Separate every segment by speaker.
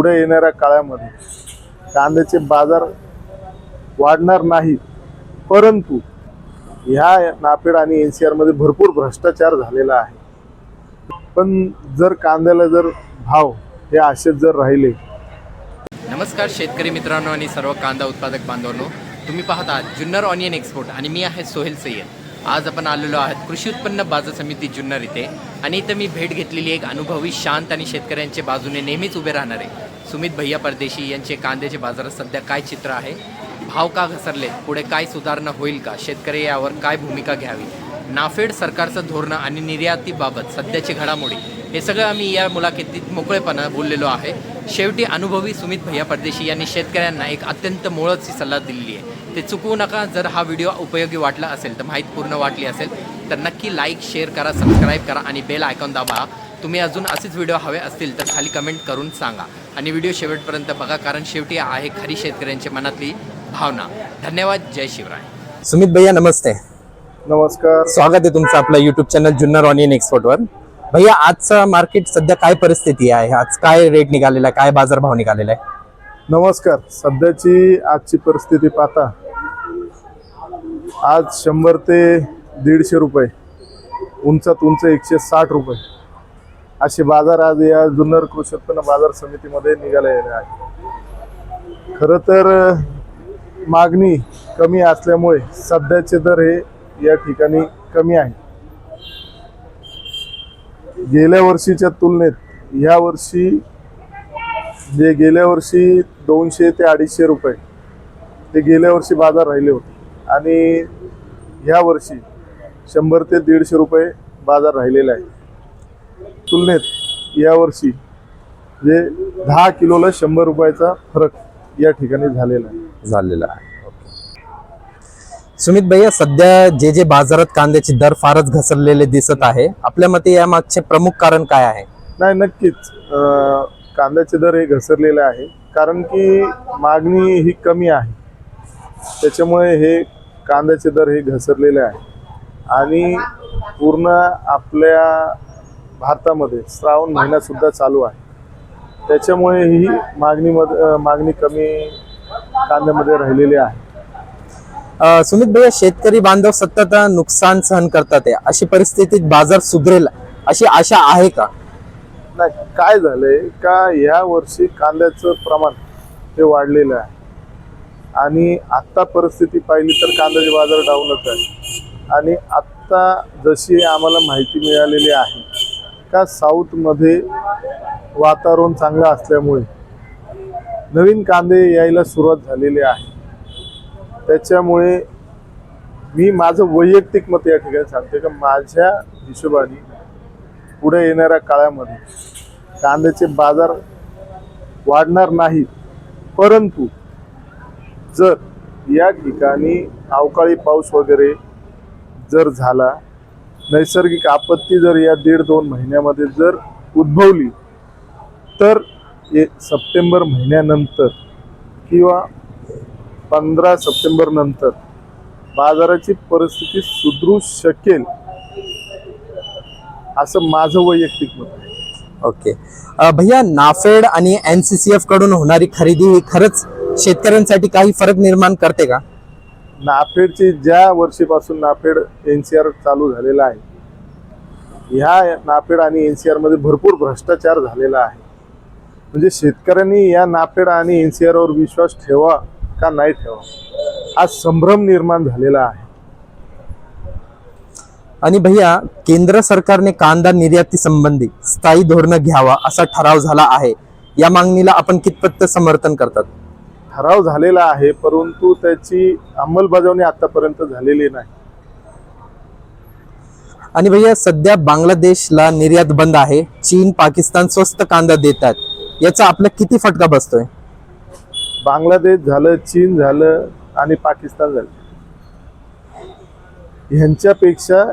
Speaker 1: पुढे येणाऱ्या काळामध्ये कांद्याचे बाजार वाढणार नाहीत परंतु ह्या नापेड आणि एन सी आरमध्ये भरपूर भ्रष्टाचार झालेला आहे. पण जर कांद्याला जर भाव हे असेच जर राहिले
Speaker 2: नमस्कार शेतकरी मित्रांनो आणि सर्व कांदा उत्पादक बांधवांनो. तुम्ही पाहत आहात जुन्नर ऑनियन एक्सपोर्ट आणि मी आहे सोहेल सय्यद. आज आपण आलेलो आहात कृषी उत्पन्न बाजार समिती जुन्नर इथे. आणि इथं मी भेट घेतलेली एक अनुभवी शांत आणि शेतकऱ्यांच्या बाजूने नेहमीच उभे राहणारे सुमित भैया परदेशी यांचे कांद्याचे बाजारात सध्या काय चित्र आहे? भाव का घसरले पुढे काय सुधारणा होईल का? शेतकरी यावर काय भूमिका घ्यावी? नाफेड सरकारचं धोरणं आणि निर्यातीबाबत सध्याची घडामोडी हे सगळं आम्ही या मुलाखतीत मोकळेपणा बोललेलो आहे. शेवटी अनुभवी सुमित भैया परदेशी यांनी शेतकऱ्यांना एक अत्यंत मोळची सल्ला दिलेली आहे. ते चुकवू नका जर हा व्हिडिओ उपयोगी वाटला असेल तर माहीत पूर्ण वाटली असेल तर नक्की लाईक शेअर करा सबस्क्राईब करा आणि बेल आयकॉन दाबा. तुम्ही अजून असेच व्हिडिओ हवे असतील तर खाली कमेंट करून सांगा. आणि व्हिडिओ शेवटपर्यंत बघा कारण शेवटी आहे खरी शेतकऱ्यांच्या मनातली भावना. धन्यवाद जय शिवराय.
Speaker 3: सुमित भैया नमस्ते.
Speaker 1: नमस्कार.
Speaker 3: स्वागत आहे तुमचं आपलं युट्यूब चॅनल जुन्नर ऑनियन एक्सपोर्टवर भैया आजचं मार्केट सध्या काय परिस्थिती आहे? आज काय रेट निघालेला आहे? काय बाजारभाव निघालेला आहे?
Speaker 1: नमस्कार. सध्याची आजची परिस्थिती पाहता. आज शंभर ते दीडशे रुपये. उंचात उंच एकशे साठ रुपये. असे बाजार आज या जुन्नर कृषी उत्पन्न बाजार समितीमध्ये निघालेले आहे खरं तर मागणी कमी असल्यामुळे सध्याचे दर हे या ठिकाणी कमी आहे गेल्या वर्षीच्या तुलनेत ह्या वर्षी जे गेल्या वर्षी दोनशे ते अडीचशे रुपये ते गेल्या वर्षी बाजार राहिले होते. आणि ह्या वर्षी शंभर ते दीडशे रुपये बाजार राहिलेला आहे तुलनेत या वर्षी जे दहा किलोला शंभर रुपयाचा फरक या ठिकाणी झालेला आहे.
Speaker 3: झालेला आहे. सुमित भैया सध्या जे जे बाजारात कांद्याचे दर फारच घसरलेले दिसत आहे आपल्या मते या मागचे प्रमुख कारण काय आहे?
Speaker 1: नाही नक्कीच. अं, कांद्याचे दर हे घसरलेले आहे. कारण की मागणी ही कमी आहे. त्याच्यामुळे हे कांद्याचे दर हे घसरलेले आहे. आणि पूर्ण आपल्या भारतामध्ये श्रावण महिना सुद्धा चालू आहे. त्याच्यामुळे ही मागणीमध्ये अं, मागणी कमी कांद्यामध्ये राहिलेली आहे.
Speaker 3: सुमित भैया शेतकरी बांधव सतत नुकसान सहन करतात अशी परिस्थितीत बाजार सुधरेल अशी आशा आहे का?
Speaker 1: नाही काय झालंय का या वर्षी कांद्याचं प्रमाण हे वाढलेलं आहे. आणि आत्ता परिस्थिती पाहिली तर कांद्याचे बाजार डाऊनच आहे. आणि आत्ता जशी आम्हाला माहिती मिळालेली आहे का साऊथमध्ये वातावरण चांगलं असल्यामुळे नवीन कांदे यायला सुरुवात झालेली आहे. त्याच्यामुळे मी माझं वैयक्तिक मत या ठिकाणी सांगते का माझ्या हिशोबाने पुढे येणाऱ्या काळामध्ये कांद्याचे बाजार वाढणार नाहीत परंतु जर या ठिकाणी अवकाळी पाऊस वगैरे जर झाला नैसर्गिक आपत्ती जर या दीड दोन महिन्यामध्ये जर उद्भवली तर ए सप्टेंबर महिन्यानंतर किंवा पंधरा सप्टेंबर नंतर बाजाराची परिस्थिती सुधरू शकेल असं माझं वैयक्तिक मत आहे.
Speaker 3: ओके. भैया नाफेड आणि एनसीसीएफकडून होणारी खरेदी ही खरंच शेतकऱ्यांसाठी काही फरक निर्माण करते का?
Speaker 1: नाफेडची ज्या वर्षीपासून नाफेड एन सी आर चालू झालेला आहे ह्या नाफेड आणि एन सी आरमध्ये भरपूर भ्रष्टाचार झालेला आहे. म्हणजे शेतकऱ्यांनी या नाफेड आणि एन सी आरवर विश्वास ठेवा का नाही ठेवा? हा संभ्रम निर्माण झालेला आहे.
Speaker 3: आणि भैया केंद्र सरकारने कांदा निर्याती संबंधी स्थायी धोरण घ्यावा असा ठराव झाला आहे. या मागणीला आपण कितपत समर्थन करतात?
Speaker 1: ठराव झालेला आहे परंतु त्याची अंमलबजावणी आतापर्यंत झालेली नाही.
Speaker 3: आणि भैया सध्या बांगलादेशला निर्यात बंद आहे. चीन पाकिस्तान स्वस्त कांदा देतात याचा आपला किती फटका बसतोय?
Speaker 1: बांगलादेश झालं चीन झालं आणि पाकिस्तान झालं. ह्यांच्यापेक्षा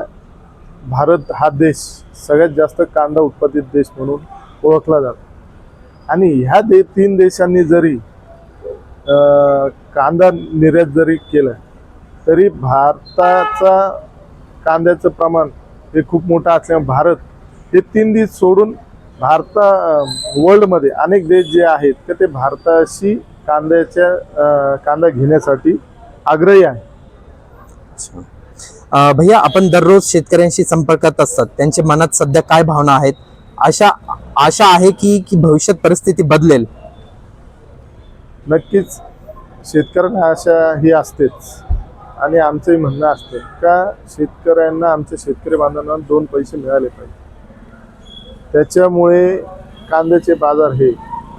Speaker 1: भारत हा देश सगळ्यात जास्त कांदा उत्पादित देश म्हणून ओळखला जातो. आणि ह्या दे तीन देशांनी जरी कांदा निर्यात जरी केलं तरी भारताचा कांद्याचं प्रमाण हे खूप मोठं असल्यामुळे भारत हे तीन देश सोडून भारता वर्ल्डमध्ये अनेक देश जे आहेत तर ते भारताशी कांद्याच्या कांदा घेण्यासाठी आग्रही आहे.
Speaker 3: भैया आपण दररोज शेतकऱ्यांशी संपर्कात असतात. त्यांच्या मनात सध्या काय भावना आहेत? आशा आशा आहे की की भविष्यात परिस्थिती बदलेल.
Speaker 1: नक्कीच शेतकऱ्यांना आशा ही असतेच. आणि आमचंही म्हणणं असतं का शेतकऱ्यांना आमच्या शेतकरी बांधवांना दोन पैसे मिळाले पाहिजे. त्याच्यामुळे कांद्याचे बाजार हे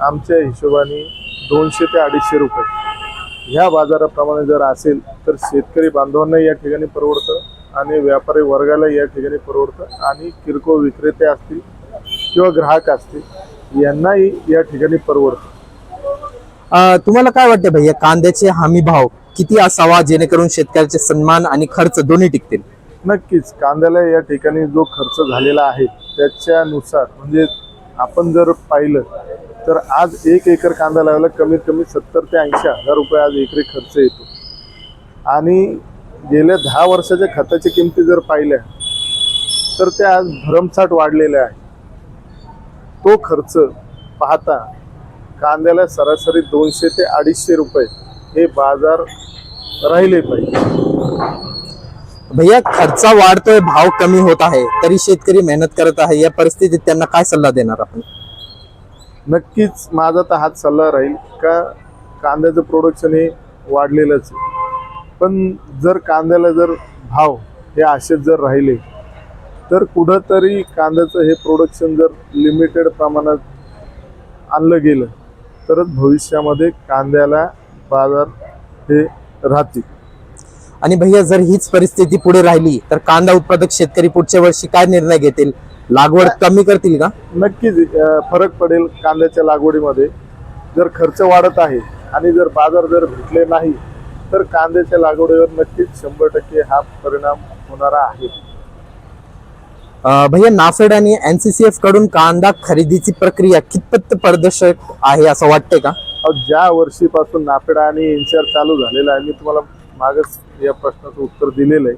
Speaker 1: आमच्या हिशोबाने दोनशे ते अडीचशे रुपये. ह्या बाजाराप्रमाणे जर असेल तर शेतकरी बांधवांना या ठिकाणी परवडतं आणि व्यापारी वर्गाला या ठिकाणी परवडतं आणि किरकोळ विक्रेते असतील किंवा ग्राहक असतील यांनाही या ठिकाणी परवडतं.
Speaker 3: तुम्हाला काय वाटतं भैया कांद्याचे हमी भाव किती असावा जेणेकरून शेतकऱ्याचे सन्मान आणि खर्च दोन्ही टिकतील?
Speaker 1: नक्कीच. कांद्याला या ठिकाणी जो खर्च झालेला आहे त्याच्यानुसार म्हणजे आपण जर पाहिलं तर आज एक एकर कांदा लावायला कमीत कमी सत्तर ते ऐंशी हजार रुपये आज एकरी खर्च येतो. आणि गेल्या दहा वर्षाच्या खताच्या किमती जर पाहिल्या तर त्या आज भरमसाठ वाढलेल्या आहे तो खर्च पाहता कांद्याला सरासरी दोनशे ते अडीचशे रुपये हे बाजार राहिले पाहिजे.
Speaker 3: भैया खर्च वाढतोय भाव कमी होत आहे तरी शेतकरी मेहनत करत आहे. या परिस्थितीत त्यांना काय सल्ला देणार आपण?
Speaker 1: नक्कीच माझा तर हाच सल्ला राहील का कांद्याचं प्रोडक्शन हे वाढलेलंच आहे. पण जर कांद्याला जर भाव हे असेच जर राहिले तर कुठंतरी कांद्याचं हे प्रोडक्शन जर लिमिटेड प्रमाणात आणलं गेलं तरच भविष्यामध्ये कांद्याला बाजार हे राहतील.
Speaker 3: आणि भैया जर हीच परिस्थिती पुढे राहिली तर कांदा उत्पादक शेतकरी पुढच्या वर्षी काय निर्णय घेतील? लागवड कमी करतील का?
Speaker 1: नक्कीच. फरक पडेल कांद्याच्या लागवडीमध्ये. जर खर्च वाढत आहे आणि जर बाजार जर भेटले नाही तर कांद्याच्या लागवडीवर नक्कीच शंभर टक्के हा परिणाम होणारा आहे.
Speaker 3: भैया नाफेड आणि एनसीसीएफकडून कांदा खरेदीची प्रक्रिया कितपत पारदर्शक आहे असं वाटतंय का?
Speaker 1: अहो, ज्या वर्षीपासून नाफेडा आणि एनसीआर चालू झालेला आहे मी तुम्हाला मागच या प्रश्नाचं उत्तर दिलेलं आहे.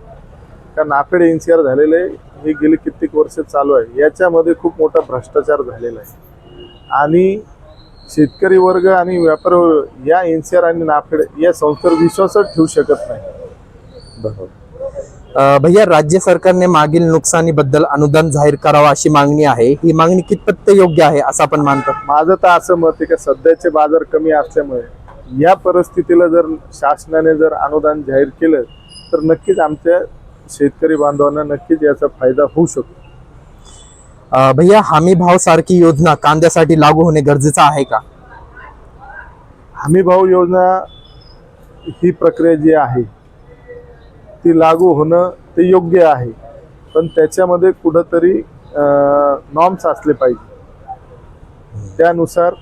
Speaker 1: का नाफेड एनसीआर झालेलं आहे हे गेली कित्येक वर्ष चालू आहे. याच्यामध्ये खूप मोठा भ्रष्टाचार झालेला आहे. आणि शेतकरी वर्ग आणि व्यापारी वर्ग या एनसीआर आणि नाफेड या संस्थेवर विश्वासच ठेवू शकत नाही.
Speaker 3: अं, भैया राज्य सरकारने मागील नुकसानीबद्दल अनुदान जाहीर करावं अशी मागणी आहे. ही मागणी कितपत योग्य आहे असं आपण मानतो?
Speaker 1: माझं तर असं मत आहे का सध्याचे बाजार कमी असल्यामुळे या परिस्थितीला जर शासनाने जर अनुदान जाहीर केलं तर नक्कीच आमच्या शेतकरी बांधवांना नक्कीच याचा फायदा होऊ शकतो.
Speaker 3: भैया हमी भाव सारखी योजना कांद्यासाठी लागू होणे गरजेचं आहे का?
Speaker 1: हमी भाव योजना ही प्रक्रिया जी आहे ती लागू होणं ते योग्य आहे. पण त्याच्यामध्ये कुठंतरी नॉर्म्स असले पाहिजे. त्यानुसार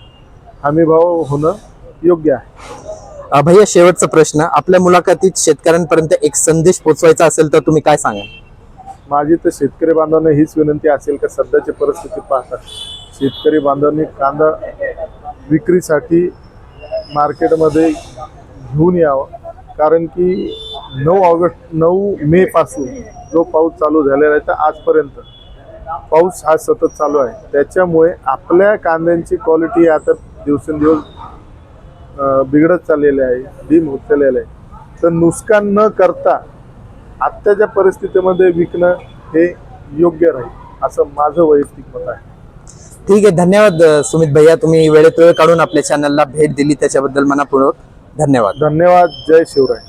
Speaker 1: हमी भाव होणं योग्य आहे.
Speaker 3: भैया शेवटचा प्रश्न. आपल्या मुलाखतीत शेतकऱ्यांपर्यंत एक संदेश पोचवायचा असेल तर तुम्ही काय सांगाल?
Speaker 1: माझी तर शेतकरी बांधवांना हीच विनंती असेल का सध्याची परिस्थिती पाहता. शेतकरी बांधवांनी कांदा विक्रीसाठी मार्केटमध्ये घेऊन यावं. कारण की नऊ ऑगस्ट नऊ मे पासून जो पाऊस चालू झालेला आहे तर आजपर्यंत पाऊस हा सतत चालू आहे. त्याच्यामुळे आपल्या कांद्यांची क्वालिटी आता दिवसेंदिवस बिघडत चाललेली आहे डीम होत चाललेलं आहे. तर नुकसान न करता आत्ताच्या परिस्थितीमध्ये विकणं हे योग्य राहील असं माझं वैयक्तिक मत आहे.
Speaker 3: ठीक आहे धन्यवाद सुमित भैया. तुम्ही वेळेत वेळ काढून आपल्या चॅनलला भेट दिली त्याच्याबद्दल मनापूर्वक धन्यवाद.
Speaker 1: धन्यवाद जय शिवराय.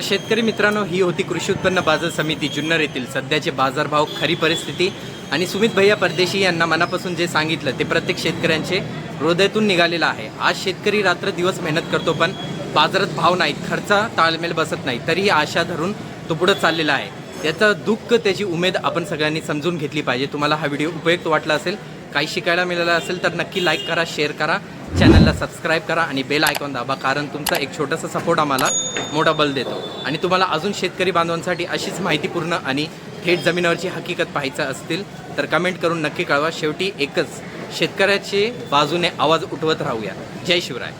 Speaker 2: शेतकरी मित्रांनो ही होती कृषी उत्पन्न बाजार समिती जुन्नर येथील सध्याचे बाजारभाव खरी परिस्थिती आणि सुमित भैया परदेशी यांना मनापासून जे सांगितलं ते प्रत्येक शेतकऱ्यांचे हृदयातून निघालेलं आहे. आज शेतकरी रात्र दिवस मेहनत करतो पण बाजारात भाव नाहीत खर्च ताळमेल बसत नाही तरीही आशा धरून तो पुढं चाललेला आहे. त्याचं दुःख त्याची उमेद आपण सगळ्यांनी समजून घेतली पाहिजे. तुम्हाला हा व्हिडिओ उपयुक्त वाटला असेल काही शिकायला मिळालं असेल तर नक्की लाईक करा शेअर करा. चॅनलला सबस्क्राईब करा आणि बेल आयकॉन दाबा कारण तुमचा एक छोटासा सपोर्ट आम्हाला मोठा बल देतो. आणि तुम्हाला अजून शेतकरी बांधवांसाठी अशीच माहितीपूर्ण आणि थेट जमिनीवरची हकीकत पाहायचं असतील तर कमेंट करून नक्की कळवा. शेवटी एकच शेतकऱ्याचे बाजूने आवाज उठवत राहूया. जय शिवराय.